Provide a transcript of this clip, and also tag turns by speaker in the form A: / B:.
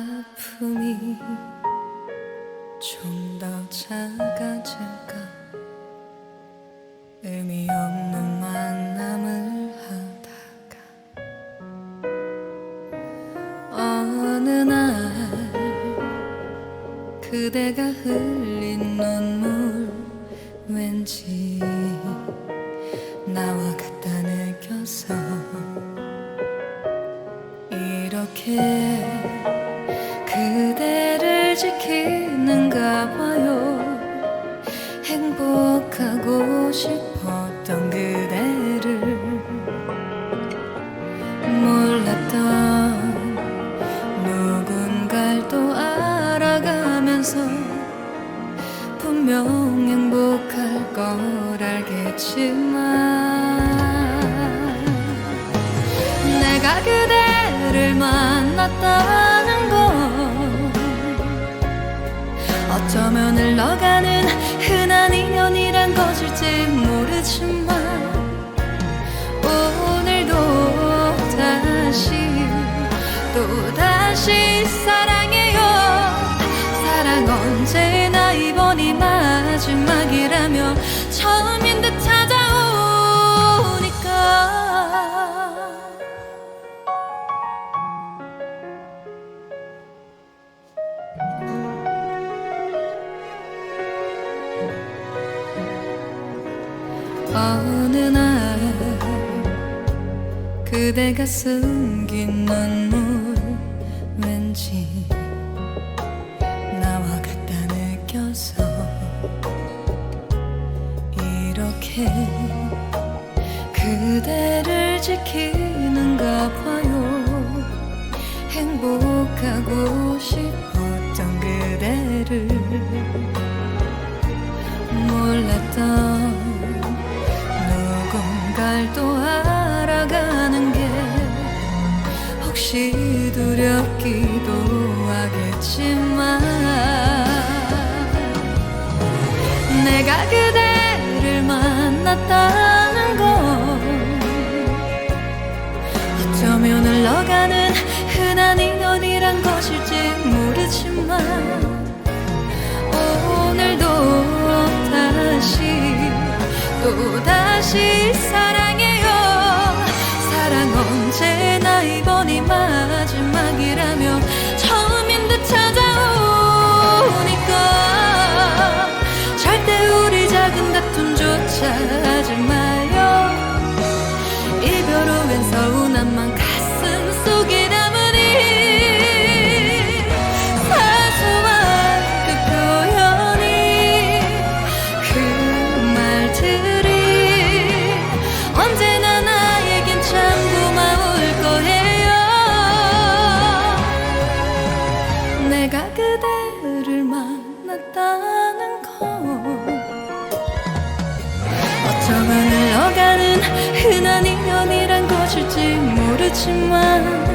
A: 아픔이 좀 더 작아질까? 의미 없는 만남을 하다가 어느 날 그대가 흘린 눈물 왠지 나와 같다 느껴서 이렇게 지키는가 봐요. 행복하고 싶었던 그대를 몰랐던 누군가를 또 알아가면서 분명 행복할 걸 알겠지만 내가 그대를 만났다는 건 어쩌면 흘러가는 흔한 인연이란 것일지 모르지만 오늘도 다시 또 다시 사랑해요. 사랑 언제나 이번이 마지막이라며 처음인 듯 찾아 어느 날 그대가 숨긴 눈물 왠지 나와 같다 느껴서 이렇게 그대를 지키는가 봐요. 행복하고 싶었던 그대를 몰랐던 혹시 두렵기도 하겠지만 내가 그대를 만났다는 건 어쩌면 흘러가는 흔한 인연이란 것일지 모르지만 오늘도 다시 또 다시 그대를 만났다는 건 어쩌면 흘러가는 흔한 인연이란 것일지 모르지만